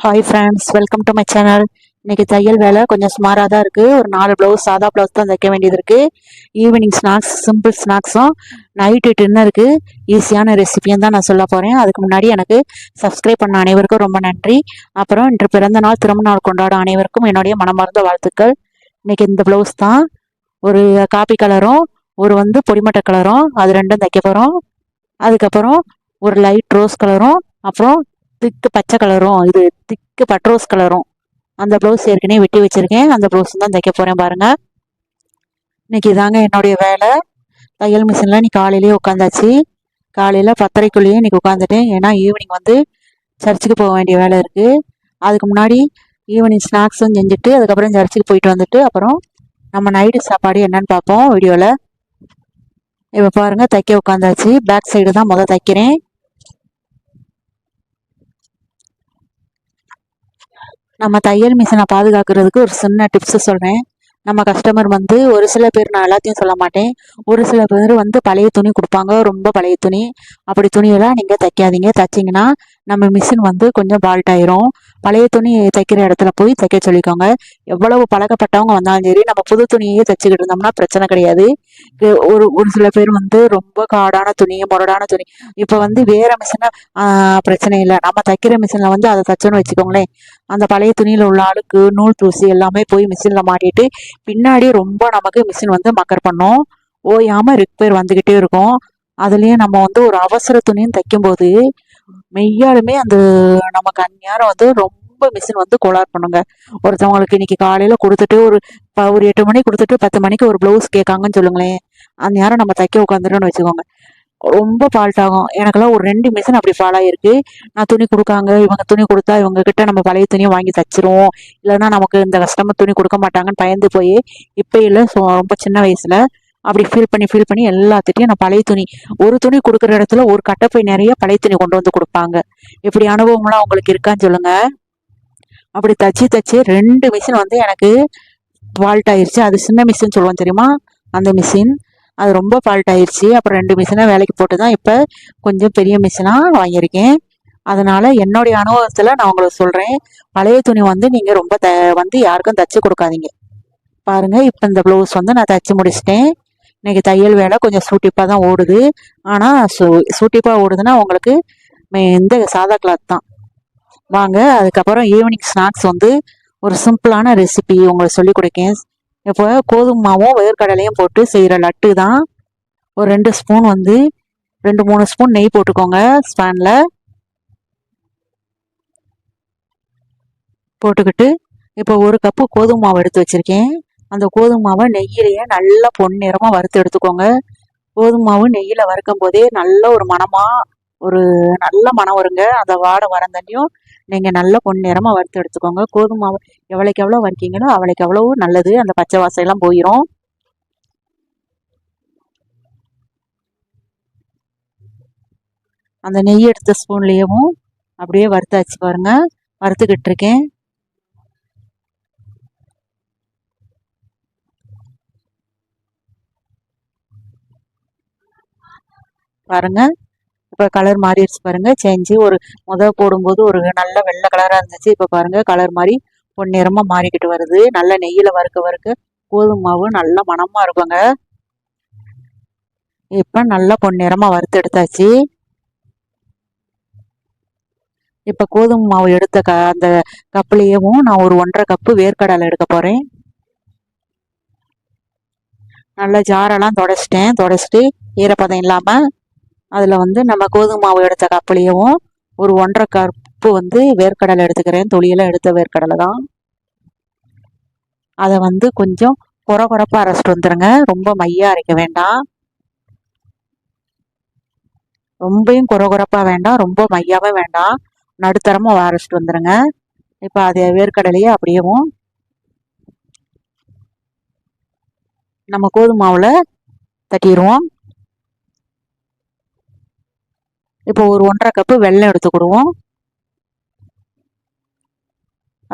Hi friends welcome to my channel இன்னைக்கு தையல் வேலை கொஞ்சம் சுமாராக தான் இருக்குது ஒரு நாலு ப்ளவுஸ் சாதா ப்ளவுஸ் தான் தைக்க வேண்டியது இருக்குது ஈவினிங் ஸ்நாக்ஸ் சிம்பிள் ஸ்நாக்ஸும் நைட்டு டின்னருக்கு ஈஸியான ரெசிபியும் தான் நான் சொல்ல போகிறேன் அதுக்கு முன்னாடி எனக்கு சப்ஸ்கிரைப் பண்ண அனைவருக்கும் ரொம்ப நன்றி. அப்புறம் இன்று பிறந்த நாள் திருமண நாள் கொண்டாடும் அனைவருக்கும் என்னுடைய மனமார்ந்த வாழ்த்துக்கள். இன்னைக்கு இந்த ப்ளவுஸ் தான். ஒரு காப்பி கலரும் ஒரு வந்து பொடிமட்டை கலரும் அது ரெண்டும் தைக்க போகிறோம் அதுக்கப்புறம் ஒரு லைட் ரோஸ் கலரும் அப்புறம் திக்கு பச்சை கலரும் இது திக்கு பட்ரோஸ் கலரும். அந்த ப்ளவுஸ் ஏற்கனவே வெட்டி வச்சிருக்கேன். அந்த ப்ளவுஸ் தான் தைக்க போகிறேன் பாருங்கள் இன்னைக்கு இதாங்க என்னுடைய வேலை. தையல் மிஷினில் இன்னைக்கு காலையிலேயே உட்காந்தாச்சு. காலையில் பத்தரைக்குள்ளேயே இன்றைக்கி உட்காந்துட்டேன். ஏன்னா ஈவினிங் வந்து சர்ச்சுக்கு போக வேண்டிய வேலை இருக்குது அதுக்கு முன்னாடி ஈவினிங் ஸ்நாக்ஸும் செஞ்சுட்டு அதுக்கப்புறம் சர்ச்சுக்கு போயிட்டு வந்துட்டு அப்புறம் நம்ம நைட்டு சாப்பாடு என்னன்னு பார்ப்போம் வீடியோவில் இப்போ பாருங்கள் தைக்க உட்காந்தாச்சு. பேக் சைடு தான் முதல் தைக்கிறேன். நம்ம தையல் மிஷினை பாதுகாக்கிறதுக்கு ஒரு சின்ன டிப்ஸ் சொல்கிறேன் நம்ம கஸ்டமர் வந்து ஒரு சில பேர் நான் எல்லாத்தையும் சொல்ல மாட்டேன். ஒரு சில பேர் வந்து பழைய துணி கொடுப்பாங்க ரொம்ப பழைய துணி. அப்படி துணியெல்லாம் நீங்கள் தைக்காதீங்க. தைச்சிங்கன்னா நம்ம மிஷின் வந்து கொஞ்சம் பால்ட் ஆயிரும். பழைய துணி தைக்கிற இடத்துல போய் தைக்க சொல்லிக்கோங்க. எவ்வளவு பழக்கப்பட்டவங்க வந்தாலும் சரி நம்ம புது துணியே தைச்சிக்கிட்டு இருந்தோம்னா பிரச்சனை கிடையாது. ஒரு ஒரு சில பேர் வந்து ரொம்ப காடான துணி முரடான துணி. இப்போ வந்து வேற மிஷினை பிரச்சனை இல்லை. நம்ம தைக்கிற மிஷினில் வந்து அதை தைச்சோன்னு வச்சுக்கோங்களேன். அந்த பழைய துணியில் உள்ள ஆளுக்கு நூல் தூசி எல்லாமே போய் மிஷினில் மாட்டிட்டு பின்னாடி ரொம்ப நமக்கு மிஷின் வந்து மக்கர் பண்ணும். ஓயாமல் ரிப்பேர் வந்துக்கிட்டே இருக்கும். அதுலேயும் நம்ம வந்து ஒரு அவசர துணியும் தைக்கும்போது மெய்யாலுமே அந்த நமக்கு அந்நேரம் வந்து ரொம்ப மிஷின் வந்து கோளார் பண்ணுங்க. ஒருத்தவங்களுக்கு இன்னைக்கு காலையில் கொடுத்துட்டு ஒரு ப ஒரு எட்டு மணிக்கு கொடுத்துட்டு பத்து மணிக்கு ஒரு ப்ளவுஸ் கேட்காங்கன்னு சொல்லுங்களேன். அந்த நேரம் நம்ம தைக்க உட்காந்துட்டோம்னு வச்சுக்கோங்க. ரொம்ப ஃபால்ட் ஆகும். எனக்கெல்லாம் ஒரு ரெண்டு மிஷின் அப்படி ஃபால் ஆகிருக்கு நான் துணி கொடுக்காங்க இவங்க துணி கொடுத்தா இவங்க கிட்ட நம்ம பழைய துணியை வாங்கி தச்சிருவோம். இல்லைன்னா நமக்கு இந்த கஸ்டமர் துணி கொடுக்க மாட்டாங்கன்னு பயந்து போய் இப்போ இல்லை ஸோ ரொம்ப சின்ன வயசில் அப்படி ஃபீல் பண்ணி ஃபீல் பண்ணி எல்லாத்துட்டையும் நான் பழைய துணி ஒரு துணி கொடுக்குற இடத்துல ஒரு கட்டப்பை நிறைய பழைய துணி கொண்டு வந்து கொடுப்பாங்க. இப்படி அனுபவம்லாம் உங்களுக்கு இருக்கான்னு சொல்லுங்க. அப்படி தச்சு தச்சு ரெண்டு மிஷின் வந்து எனக்கு ஃபால்ட் ஆயிடுச்சு அது சின்ன மிஷின் சொல்லுவோம் தெரியுமா? அந்த மிஷின் அது ரொம்ப ஃபால்ட் ஆயிடுச்சு அப்புறம் ரெண்டு மிஷினாக வேலைக்கு போட்டு தான் இப்போ கொஞ்சம் பெரிய மிஷினாக வாங்கியிருக்கேன். அதனால என்னுடைய அனுபவத்தில் நான் உங்களுக்கு சொல்கிறேன் பழைய துணி வந்து நீங்கள் ரொம்ப த வந்து யாருக்கும் தச்சு கொடுக்காதீங்க. பாருங்கள் இப்போ இந்த ப்ளவுஸ் வந்து நான் தச்சு முடிச்சிட்டேன். இன்னைக்கு தையல் வேலை கொஞ்சம் சூட்டிப்பாக தான் ஓடுது. ஆனால் சூ சூட்டிப்பாக ஓடுதுன்னா உங்களுக்கு இந்த சாதா கிளாத் தான். வாங்க அதுக்கப்புறம் ஈவினிங் ஸ்நாக்ஸ் வந்து ஒரு சிம்பிளான ரெசிபி உங்களுக்கு சொல்லி கொடுக்கேன். இப்போ கோதுமை மாவும் வேர்க்கடலையும் போட்டு செய்கிற லட்டு தான். ஒரு ரெண்டு ஸ்பூன் வந்து ரெண்டு மூணு ஸ்பூன் நெய் போட்டுக்கோங்க ஸ்பேனில் போட்டுக்கிட்டு இப்போ ஒரு கப்பு கோதுமை மாவு எடுத்து வச்சுருக்கேன். அந்த கோதுமை மாவை நெய்யிலேயே நல்லா பொன்னிறமாக வறுத்து எடுத்துக்கோங்க. கோதுமை மாவு நெய்யில் வறுக்கும் போதே நல்ல ஒரு மனமாக ஒரு நல்ல மனம் வருங்க. அந்த வாடை வரந்தண்ணியும் நீங்கள் நல்ல பொன்னிறமாக வறுத்து எடுத்துக்கோங்க. கோதுமை மாவு எவ்வளோக்கு எவ்வளோ வறுக்கீங்களோ அவளைக்கு எவ்வளோ நல்லது. அந்த பச்சை வாசையெல்லாம் போயிடும் அந்த நெய் எடுத்த ஸ்பூன்லேயும் அப்படியே வறுத்தாச்சு பாருங்க. வறுத்துக்கிட்டு இருக்கேன். பாருங்க. இப்போ கலர் மாறிடுச்சு பாருங்க. சேஞ்சு ஒரு முத போடும்போது ஒரு நல்ல வெள்ளை கலராக இருந்துச்சு. இப்போ பாருங்க கலர் மாதிரி பொன்னிறமாக மாறிக்கிட்டு வருது. நல்ல நெய்யில் வறுக்க வறுக்க கோதுமை மாவு நல்ல மணமாக இருக்குங்க. இப்போ நல்லா பொன்னிறமாக வறுத்து எடுத்தாச்சு. இப்போ கோதுமை மாவு எடுத்த க அந்த கப்புலேயும் நான் ஒரு ஒன்றரை கப்பு வேர்க்கடலை எடுக்க போகிறேன் நல்லா ஜாரெல்லாம் தொடச்சிட்டேன். தொடச்சிட்டு ஈரப்பதம் இல்லாமல் அதில் வந்து நம்ம கோதுமை மாவு எடுத்த கப்புலேயும் ஒரு ஒன்றரை கப்பு வந்து வேர்க்கடலை எடுத்துக்கிறேன். தொழியெல்லாம் எடுத்த வேர்க்கடலை தான். அதை வந்து கொஞ்சம் குறை குறைப்பாக அரைச்சிட்டு வந்துடுங்க ரொம்ப மையாக அரைக்க வேண்டாம். ரொம்பையும் குறை குறைப்பாக வேண்டாம். ரொம்ப மையாவே வேண்டாம். நடுத்தரமாக அரைச்சிட்டு வந்துடுங்க இப்போ அது வேர்க்கடலையே அப்படியேவும் நம்ம கோதுமாவில் தட்டிடுவோம். இப்போ ஒரு ஒன்றரை கப்பு வெள்ளம் எடுத்துக்கிடுவோம்.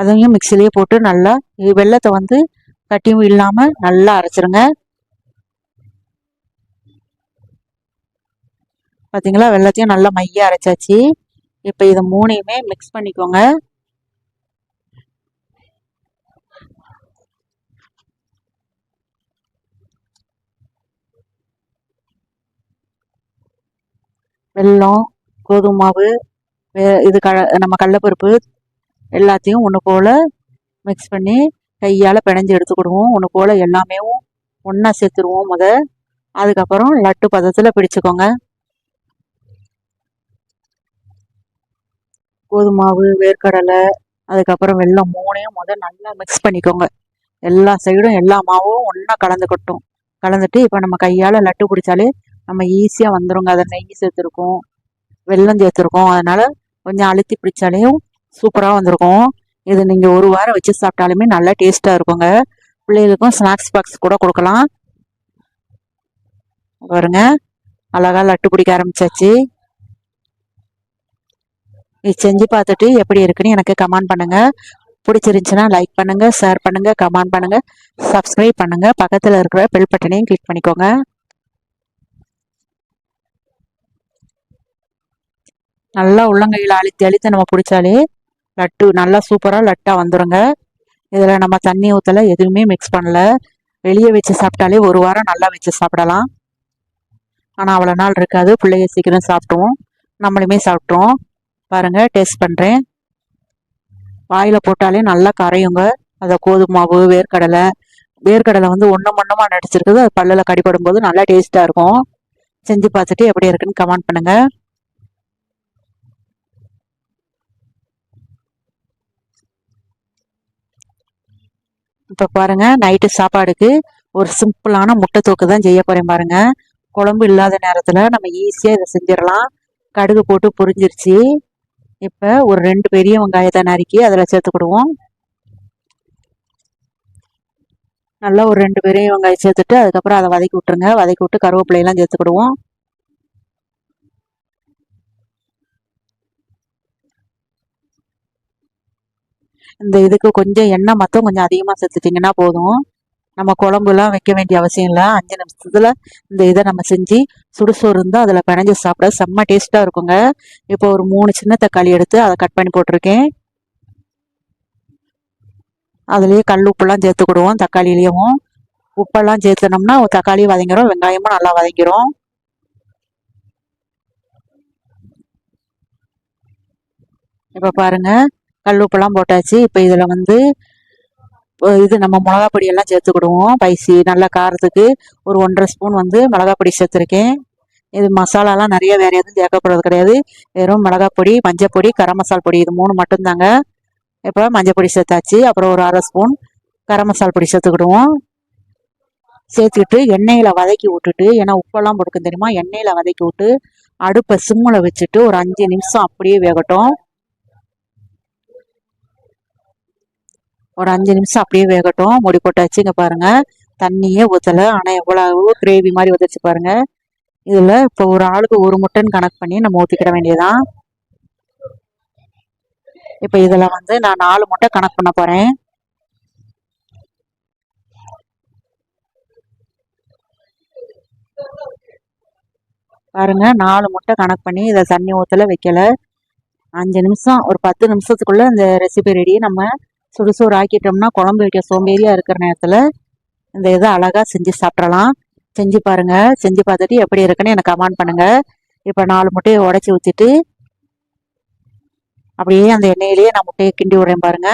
அதையும் மிக்சிலேயே போட்டு நல்லா வெள்ளத்தை வந்து கட்டியும் இல்லாமல் நல்லா அரைச்சிருங்க. பார்த்தீங்களா வெள்ளத்தையும் நல்லா மைய அரைச்சாச்சு. இப்போ இதை மூணையுமே மிக்ஸ் பண்ணிக்கோங்க. வெல்லம் கோதுமை மாவு இது க நம்ம கடலப்பருப்பு எல்லாத்தையும் ஒன்று போல் மிக்ஸ் பண்ணி கையால் பிணைஞ்சு எடுத்துக்கிடுவோம். ஒன்று போல் எல்லாமே ஒன்றா சேர்த்துருவோம் முத. அதுக்கப்புறம் லட்டு பதத்தில் பிடிச்சுக்கோங்க. கோதுமை மாவு வேர்க்கடலை அதுக்கப்புறம் வெள்ளம் மூணையும் முத நல்லா மிக்ஸ் பண்ணிக்கோங்க. எல்லா சைடும் எல்லா மாவும் ஒன்றா கலந்துக்கட்டும் கலந்துட்டு இப்போ நம்ம கையால் லட்டு பிடிச்சாலே நம்ம ஈஸியாக வந்துடுங்க அதை நெய் சேர்த்துருக்கோம். வெள்ளம் சேர்த்துருக்கோம். அதனால் கொஞ்சம் அழுத்தி பிடிச்சாலேயும் சூப்பராக வந்திருக்கும். இது நீங்கள் ஒரு வாரம் வச்சு சாப்பிட்டாலுமே நல்லா டேஸ்ட்டாக இருக்குங்க. பிள்ளைகளுக்கும் ஸ்நாக்ஸ் பாக்ஸ் கூட கொடுக்கலாம். பாருங்க. அழகாக லட்டு பிடிக்க ஆரம்பிச்சாச்சு. இது செஞ்சு பார்த்துட்டு எப்படி இருக்குன்னு எனக்கு கமெண்ட் பண்ணுங்கள் பிடிச்சிருந்துச்சுன்னா லைக் பண்ணுங்கள் ஷேர் பண்ணுங்கள் கமெண்ட் பண்ணுங்கள் சப்ஸ்கிரைப் பண்ணுங்கள் பக்கத்தில் இருக்கிற பெல் பட்டனையும் கிளிக் பண்ணிக்கோங்க. நல்லா உள்ளங்கையில் அழுத்தி அழுத்தி நம்ம பிடிச்சாலே லட்டு நல்லா சூப்பராக லட்டாக வந்துடுங்க இதில் நம்ம தண்ணி ஊற்றல எதுவுமே மிக்ஸ் பண்ணல. வெளியே வச்சு சாப்பிட்டாலே ஒரு வாரம் நல்லா வச்சு சாப்பிடலாம். ஆனால் அவ்வளோ நாள் இருக்காது. பிள்ளைய சீக்கிரம் சாப்பிட்டோம் நம்மளுமே சாப்பிட்டோம் பாருங்கள் டேஸ்ட் பண்ணுறேன் வாயில் போட்டாலே நல்லா கரையுங்க. அதை கோதுமை மாவு வேர்க்கடலை. வேர்க்கடலை வந்து ஒன்றும் ஒன்றுமா நடிச்சிருக்குது. அது பல்லில் கடிப்படும் போது நல்லா டேஸ்ட்டாக இருக்கும். செஞ்சு பார்த்துட்டு எப்படி இருக்குன்னு கமெண்ட் பண்ணுங்கள் இப்போ பாருங்க நைட்டு சாப்பாடுக்கு ஒரு சிம்பிளான முட்டை தூக்கு தான் செய்ய போறேன் பாருங்க. குழம்பு இல்லாத நேரத்தில் நம்ம ஈஸியாக இதை செஞ்சிடலாம். கடுகு போட்டு புரிஞ்சிருச்சு. இப்போ ஒரு ரெண்டு பெரிய வெங்காயத்தை நறுக்கி அதில் சேர்த்துக்கிடுவோம் நல்லா ஒரு ரெண்டு பெரிய வெங்காயம் சேர்த்துட்டு அதுக்கப்புறம் அதை வதக்கி விட்டுருங்க. வதக்கி விட்டு கருவேப்பிலையெல்லாம் சேர்த்துக்கிடுவோம் இந்த இதுக்கு கொஞ்சம் எண்ணெய் மத்தம் கொஞ்சம் அதிகமாக சேர்த்துட்டிங்கன்னா போதும். நம்ம குழம்புலாம் வைக்க வேண்டிய அவசியம் இல்லை. அஞ்சு நிமிஷத்துல இந்த இதை நம்ம செஞ்சு சுடுசோறு இருந்தால் அதில் பிணைஞ்சு சாப்பிட செம்ம டேஸ்ட்டாக இருக்குங்க. இப்போ ஒரு மூணு சின்ன தக்காளி எடுத்து அதை கட் பண்ணி போட்டிருக்கேன். அதுலேயே கல் உப்புலாம் சேர்த்துக்கிடுவோம் தக்காளியிலையும். உப்பெல்லாம் சேர்த்துனோம்னா தக்காளியும் வதங்கிரும் வெங்காயமும் நல்லா வதங்கிரும். இப்போ பாருங்கள் கல் உப்பெல்லாம் போட்டாச்சு. இப்போ இதில் வந்து இது நம்ம மிளகா பொடியெல்லாம் சேர்த்துக்கிடுவோம் பைசி நல்ல காரத்துக்கு. ஒரு ஒன்றரை ஸ்பூன் வந்து மிளகா பொடி சேர்த்துருக்கேன். இது மசாலாலாம் நிறைய வேறு எதுவும் சேர்க்கப்படுறது கிடையாது. வெறும் மிளகா பொடி மஞ்சள் பொடி கரம் மசால் பொடி இது மூணு மட்டும்தாங்க. இப்போ மஞ்சள் பொடி சேர்த்தாச்சு. அப்புறம் ஒரு அரை ஸ்பூன் கரம் மசால் பொடி சேர்த்துக்கிடுவோம் சேர்த்துக்கிட்டு எண்ணெயில் வதக்கி விட்டுட்டு ஏன்னா உப்பெல்லாம் போட்டுக்கும் தெரியுமா? எண்ணெயில் வதக்கி விட்டு அடுப்பை சிம்மில் வச்சுட்டு ஒரு அஞ்சு நிமிஷம் அப்படியே வேகட்டும். ஒரு அஞ்சு நிமிஷம் அப்படியே வேகட்டும். முடி போட்டாச்சு இங்கே பாருங்க. தண்ணியே ஊற்றலை ஆனால் எவ்வளவு கிரேவி மாதிரி வந்துச்சு பாருங்க. இதில் இப்போ ஒரு ஆளுக்கு ஒரு முட்டைன்னு கணக்கு பண்ணி நம்ம ஊற்றிக்கிட வேண்டியதான் இப்போ இதில் வந்து நான் நாலு முட்டை கணக்கு பண்ண போகிறேன் பாருங்க நாலு முட்டை கணக்கு பண்ணி இதை தண்ணி ஊற்றல வைக்கல. அஞ்சு நிமிஷம் ஒரு பத்து நிமிஷத்துக்குள்ள இந்த ரெசிபி ரெடியை நம்ம சுடுசோறு ஆக்கிட்டோம்னா குழம்பு வைக்க சோம்பேறியா இருக்கிற நேரத்தில் இந்த இதை அழகா செஞ்சு சாப்பிடலாம். செஞ்சு பாருங்க. செஞ்சு பார்த்துட்டு எப்படி இருக்குன்னு எனக்கு கமெண்ட் பண்ணுங்க. இப்போ நாலு முட்டையை உடச்சி ஊற்றிட்டு அப்படியே அந்த எண்ணெயிலேயே நான் முட்டையை கிண்டி விடுறேன் பாருங்க.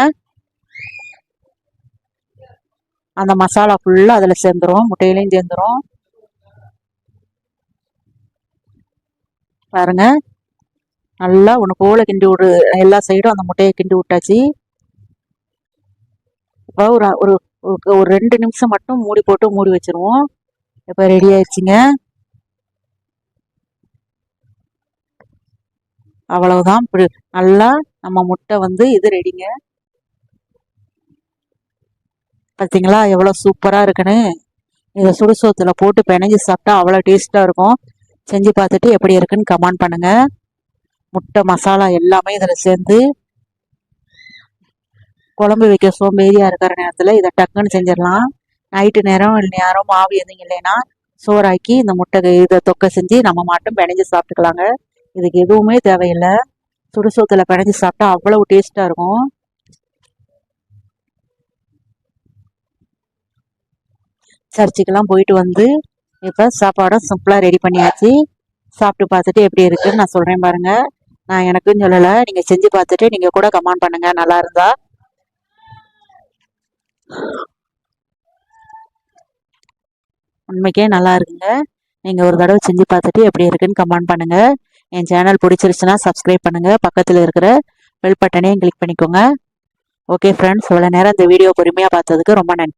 அந்த மசாலா ஃபுல்லாக அதில் சேர்ந்துரும். முட்டையிலையும் சேர்ந்துரும். பாருங்க. நல்லா ஒன்று போல கிண்டி விடு எல்லா சைடும் அந்த முட்டையை கிண்டி விட்டாச்சு. ஒரு ஒரு ஒரு- ஒரு ரெண்டு நிமிஷம் மட்டும் மூடி போட்டு மூடி வச்சிருவோம். இப்போ ரெடி ஆயிடுச்சுங்க. அவ்வளவுதான். நல்லா நம்ம முட்டை வந்து இது ரெடிங்க பார்த்தீங்களா எவ்வளோ சூப்பராக இருக்குன்னு. இதை சுடுசோத்தில் போட்டு பிணைஞ்சு சாப்பிட்டா அவ்வளோ டேஸ்ட்டாக இருக்கும். செஞ்சு பார்த்துட்டு எப்படி இருக்குன்னு கமெண்ட் பண்ணுங்கள் முட்டை மசாலா எல்லாமே இதில் சேர்ந்து குழம்பு வைக்க சோம்பேறியா இருக்கிற நேரத்தில் இதை டக்குன்னு செஞ்சிடலாம். நைட்டு நேரம் இல்லை நேரம் மாவு எதுவும் இல்லைன்னா சோறாக்கி இந்த முட்டை இதை தொக்க செஞ்சு நம்ம மட்டும் பிணைஞ்சு சாப்பிட்டுக்கலாங்க. இதுக்கு எதுவுமே தேவையில்லை. சுடுசோத்தில் பிணைஞ்சு சாப்பிட்டா அவ்வளவு டேஸ்ட்டாக இருக்கும். சர்ச்சுக்கெல்லாம் போயிட்டு வந்து இப்போ சாப்பாடும் சிம்பிளாக ரெடி பண்ணியாச்சு. சாப்பிட்டு பார்த்துட்டு எப்படி இருக்குன்னு நான் சொல்கிறேன் பாருங்கள் நான் எனக்குன்னு சொல்லலை. நீங்கள் செஞ்சு பார்த்துட்டு நீங்கள் கூட கமெண்ட் பண்ணுங்கள் நல்லா இருந்தா. உண்மைக்கே நல்லா இருக்குங்க நீங்கள் ஒரு தடவை செஞ்சு பார்த்துட்டு எப்படி இருக்குன்னு கமெண்ட் பண்ணுங்கள் என் சேனல் பிடிச்சிருச்சுன்னா சப்ஸ்கிரைப் பண்ணுங்கள் பக்கத்தில் இருக்கிற பெல் பட்டனையும் கிளிக் பண்ணிக்கோங்க. ஓகே ஃப்ரெண்ட்ஸ் இவ்வளோ நேரம் இந்த வீடியோ பொறுமையாக பார்த்ததுக்கு ரொம்ப நன்றி.